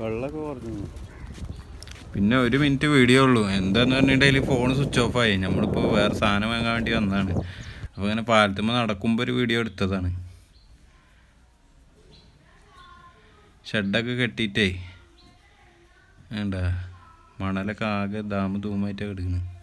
വെള്ളമൊക്കെ കുറഞ്ഞു പിന്നെ ഒരു മിനിറ്റ് വീഡിയോ ഉള്ളൂ. എന്താന്ന് പറഞ്ഞിട്ടുണ്ടെങ്കിൽ ഫോൺ സ്വിച്ച് ഓഫ് ആയി. നമ്മളിപ്പോൾ വേറെ സാധനം വാങ്ങാൻ വേണ്ടി വന്നതാണ്. അപ്പോൾ ഇങ്ങനെ പാലത്തുമ്പോൾ നടക്കുമ്പോൾ ഒരു വീഡിയോ എടുത്തതാണ്. ഷെഡൊക്കെ കെട്ടിയിട്ടേ. വേണ്ട മണലൊക്കെ ആകെ ദാമ ധൂമായിട്ടൊക്കെ എടുക്കുന്നത്